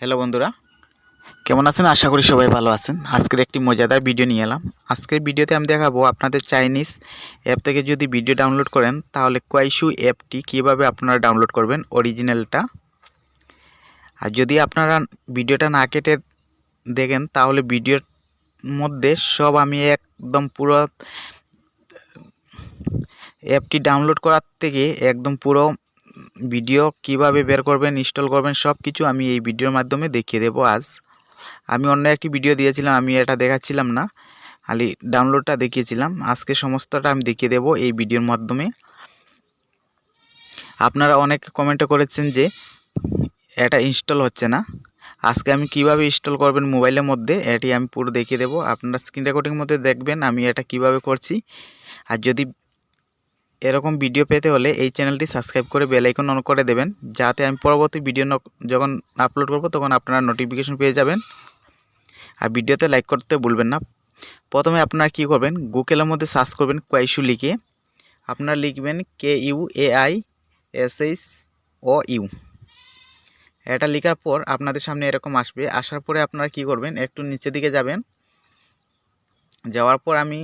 Hello বন্ধুরা, কেমন আছেন? আশা করি সবাই ভালো আছেন। আজকের একটি মজাদার ভিডিও নিয়ে এলাম। আজকের ভিডিওতে আমি দেখাবো আপনাদের চাইনিজ অ্যাপ থেকে যদি ভিডিও ডাউনলোড করেন, তাহলে কোয়াইশু অ্যাপটি কীভাবে আপনারা ডাউনলোড করবেন অরিজিনালটা আর যদি আপনারা ভিডিওটা না কেটে দেখেন, তাহলে ভিডিওর মধ্যে সব আমি একদম পুরো অ্যাপটি ডাউনলোড করার থেকে একদম পুরো ভিডিও কীভাবে বের করবেন ইনস্টল করবেন সব কিছু আমি এই ভিডিওর মাধ্যমে দেখিয়ে দেবো আজ। আমি অন্য একটি ভিডিও দিয়েছিলাম, আমি এটা দেখাচ্ছিলাম না, খালি ডাউনলোডটা দেখিয়েছিলাম। আজকে সমস্তটা আমি দেখিয়ে দেবো এই ভিডিওর মাধ্যমে। আপনারা অনেক কমেন্টও করেছেন যে, এটা ইনস্টল হচ্ছে না। আজকে আমি কীভাবে ইনস্টল করবেন মোবাইলের মধ্যে, এটি আমি পুরো দেখিয়ে দেবো। আপনারা স্ক্রিন রেকর্ডিংয়ের মধ্যে দেখবেন আমি এটা কীভাবে করছি। আর যদি এরকম ভিডিও পেতে হলে এই চ্যানেলটি সাবস্ক্রাইব করে বেল আইকন অন করে দেবেন, যাতে আমি পরবর্তী ভিডিও যখন আপলোড করব, তখন আপনারা নোটিফিকেশন পেয়ে যাবেন। আর ভিডিওতে লাইক করতে ভুলবেন না। প্রথমে আপনারা কি করবেন গুগলের মধ্যে সার্চ করবেন কোয়াইশু লিখে। আপনারা লিখবেন K U A I S H O U এটা লেখার পর আপনাদের সামনে এরকম আসবে। আসার পরে আপনারা কি করবেন, একটু নিচের দিকে যাবেন। যাওয়ার পর আমি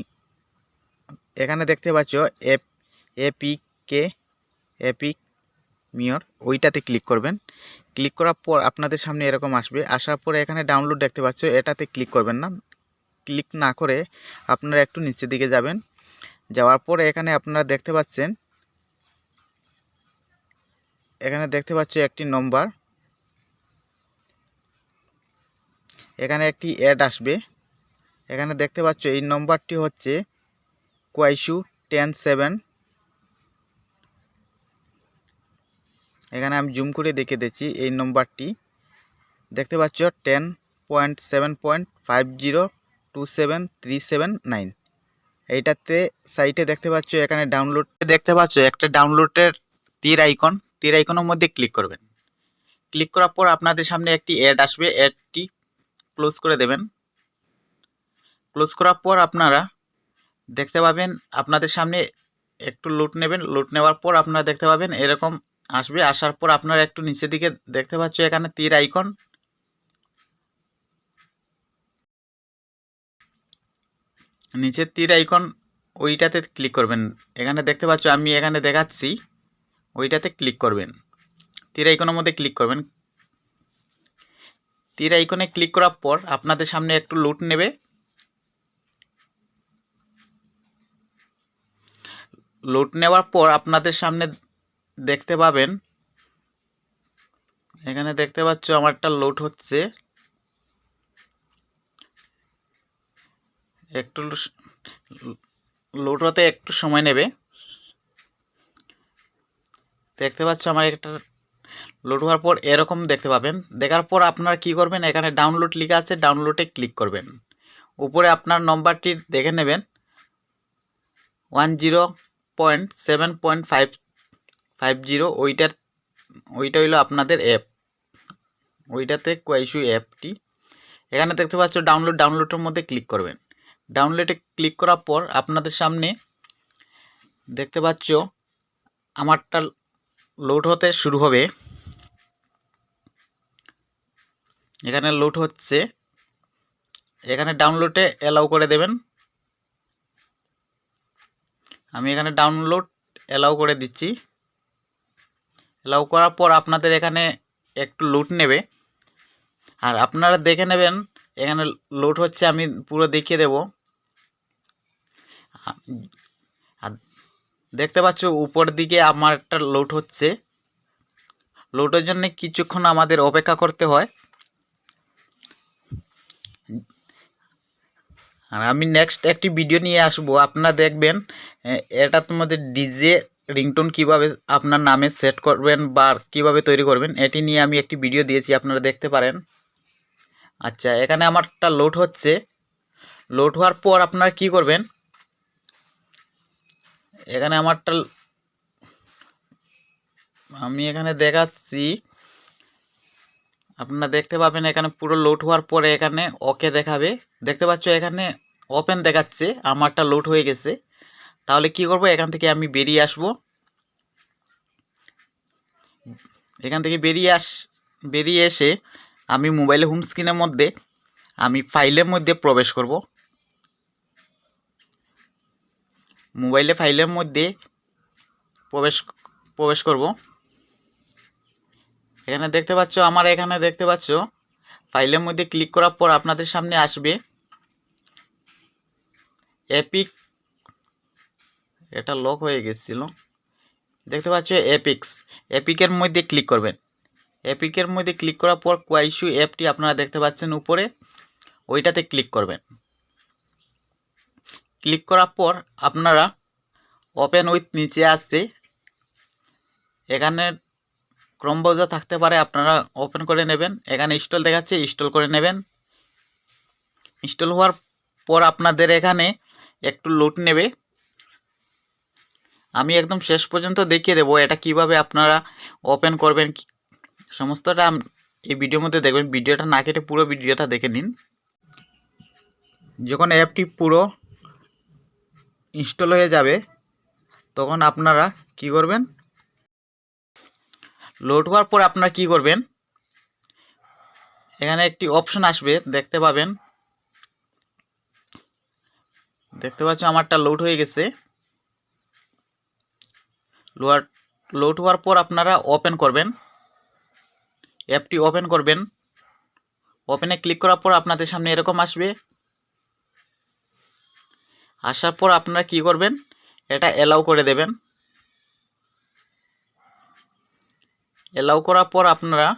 এখানে দেখতে পাচ্ছ এপ এপিক কে এপিক মিয়র ওইটাতে ক্লিক করবেন। ক্লিক করার পর আপনাদের সামনে এরকম আসবে। আসার পরে এখানে ডাউনলোড দেখতে পাচ্ছ, এটাতে ক্লিক করবেন না। ক্লিক না করে আপনারা একটু নিচের দিকে যাবেন। যাওয়ার পরে এখানে আপনারা দেখতে পাচ্ছেন, এখানে দেখতে পাচ্ছ একটি নম্বর। এখানে একটি অ্যাড আসবে। এখানে দেখতে পাচ্ছ এই নম্বরটি হচ্ছে কোয়াইশু টেন সেভেন। এখানে আমি জুম করে দেখে দিচ্ছি এই নম্বরটি। দেখতে পাচ্ছ ten point seven point five zero two seven three seven nine. এইটাতে সাইটে দেখতে পাচ্ছ এখানে ডাউনলোড। দেখতে পাচ্ছ একটা ডাউনলোডের তীর আইকন। তীর আইকনের মধ্যে ক্লিক করবেন। ক্লিক করার পর আপনাদের সামনে একটি অ্যাড আসবে। অ্যাডটি ক্লোজ করে দেবেন। ক্লোজ করার পর আপনারা দেখতে পাবেন আপনাদের সামনে একটু লুট নেবেন। লুট নেওয়ার পর আপনারা দেখতে পাবেন এরকম আসবে, আসার পর আপনারা একটু নিচের দিকে দেখতে পাচ্ছ এখানে তীর আইকন নিচের তীর আইকন ওইটাতে ক্লিক করবেন। এখানে দেখতে পাচ্ছ আমি এখানে দেখাচ্ছি, ওইটাতে ক্লিক করবেন। তীর আইকনের মধ্যে ক্লিক করবেন। তীর আইকনে ক্লিক করার পর আপনাদের সামনে একটু লুট নেবে। লুট নেওয়ার পর আপনাদের সামনে দেখতে পাবেন। এখানে দেখতে পাচ্ছ আমারটা লোড হচ্ছে। একটু লোড হতে একটু সময় নেবে। দেখতে পাচ্ছ আমার একটা লোড হওয়ার পর এরকম দেখতে পাবেন। দেখার পর আপনারা কি করবেন, এখানে ডাউনলোড লেখা আছে ডাউনলোডে ক্লিক করবেন। উপরে আপনার নম্বরটি দেখে নেবেন। One zero point seven point five five zero, ওইটার, ওইটা হইল আপনাদের অ্যাপ ওইটাতে কোয়াইশু অ্যাপটি এখানে দেখতে পাচ্ছ ডাউনলোড ডাউনলোডের মধ্যে ক্লিক করবেন। ডাউনলোডে ক্লিক করার পর আপনাদের সামনে দেখতে পাচ্ছ আমারটা লোড হতে শুরু হবে। এখানে লোড হচ্ছে। এখানে ডাউনলোডে অ্যালাউ করে দেবেন। আমি এখানে ডাউনলোড অ্যালাউ করে দিচ্ছি। অ্যালাউ করার পর আপনাদের এখানে একটু লোড নেবে। আর আপনারা দেখে নেবেন, এখানে লোড হচ্ছে আমি পুরো দেখিয়ে দেব। আর দেখতে পাচ্ছ উপর দিকে আমার একটা লোড হচ্ছে। লোডের জন্য কিছুক্ষণ আমাদের অপেক্ষা করতে হয়। আর আমি নেক্সট একটি ভিডিও নিয়ে আসব। আপনারা দেখবেন এটা তোমাদের ডিজে রিংটোন কীভাবে আপনার নামে সেট করবেন বা কীভাবে তৈরি করবেন, এটি নিয়ে আমি একটি ভিডিও দিয়েছি, আপনারা দেখতে পারেন। আচ্ছা এখানে আমারটা লোড হচ্ছে। লোড হওয়ার পর আপনারা কি করবেন? এখানে আমারটা আমি এখানে দেখাচ্ছি। আপনারা দেখতে পাবেন এখানে পুরো লোড হওয়ার পরে এখানে ওকে দেখাবে। দেখতে পাচ্ছ এখানে ওপেন দেখাচ্ছে, আমারটা লোড হয়ে গেছে। তাহলে কি করব? এখান থেকে আমি বেরিয়ে আসব। এখান থেকে বেরিয়ে আস, বেরিয়ে এসে আমি মোবাইলে হোম স্ক্রিনের মধ্যে, আমি ফাইলের মধ্যে প্রবেশ করব। মোবাইলে ফাইলের মধ্যে প্রবেশ প্রবেশ করব। এখানে দেখতে পাচ্ছ, আমার এখানে দেখতে পাচ্ছ ফাইলের মধ্যে ক্লিক করার পর আপনাদের সামনে আসবে। এপিক এটা লক হয়ে গেছিল। দেখতে পাচ্ছ এপিক্স এপিকের মধ্যে ক্লিক করবেন। এপিকের মধ্যে ক্লিক করার পর কোয়াইশু অ্যাপটি আপনারা দেখতে পাচ্ছেন উপরে। ওইটাতে ক্লিক করবেন। ক্লিক করার পর আপনারা ওপেন উইথ নিচে আসছে এখানে ক্রম ব্রাউজার থাকতে পারে, আপনারা ওপেন করে নেবেন। এখানে ইনস্টল দেখাচ্ছে ইনস্টল করে নেবেন। ইনস্টল হওয়ার পর আপনাদের এখানে একটু লোড নেবে। আমি একদম শেষ পর্যন্ত দেখিয়ে দেবো এটা কীভাবে আপনারা ওপেন করবেন সমস্তটা এই ভিডিওর মধ্যে দেখবেন। ভিডিওটা না কেটে পুরো ভিডিওটা দেখে নিন। যখন অ্যাপটি পুরো ইনস্টল হয়ে যাবে, তখন আপনারা কি করবেন? লোড হওয়ার পর আপনারা কি করবেন? এখানে একটি অপশন আসবে, দেখতে পাবেন। দেখতে পাচ্ছ আমারটা লোড হয়ে গেছে। লোয়ার, লোড হওয়ার পর আপনারা ওপেন করবেন। অ্যাপটি ওপেন করবেন। ওপেনে ক্লিক করার পর আপনাদের সামনে এরকম আসবে। আসার পর আপনারা কি করবেন? এটা অ্যালাউ করে দেবেন। অ্যালাউ করার পর আপনারা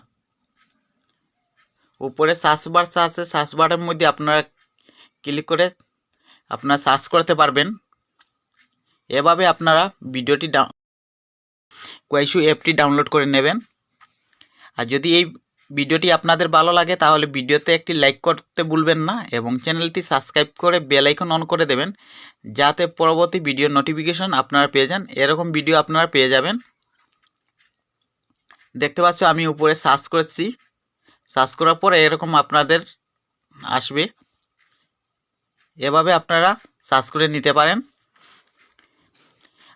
উপরে সার্চ বার আছে সার্চ মধ্যে আপনারা ক্লিক করে আপনারা সার্চ করতে পারবেন। এভাবে আপনারা ভিডিওটি কোয়াইশু অ্যাপটি ডাউনলোড করে নেবেন। আর যদি এই ভিডিওটি আপনাদের ভালো লাগে, তাহলে ভিডিওতে একটি লাইক করতে ভুলবেন না এবং চ্যানেলটি সাবস্ক্রাইব করে বেল আইকন অন করে দেবেন, যাতে পরবর্তী ভিডিও নোটিফিকেশন আপনারা পেয়ে যান। এরকম ভিডিও আপনারা পেয়ে যাবেন। দেখতে পাচ্ছ, আমি উপরে সার্চ করেছি। সার্চ করার পরে এরকম আপনাদের আসবে। এভাবে আপনারা সার্চ করে নিতে পারেন।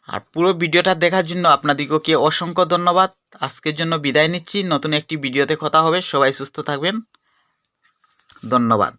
আর পুরো ভিডিওটা দেখার জন্য আপনাদেরকে অসংখ্য ধন্যবাদ। আজকের জন্য বিদায় নিচ্ছি। নতুন একটি ভিডিওতে কথা হবে। সবাই সুস্থ থাকবেন। ধন্যবাদ।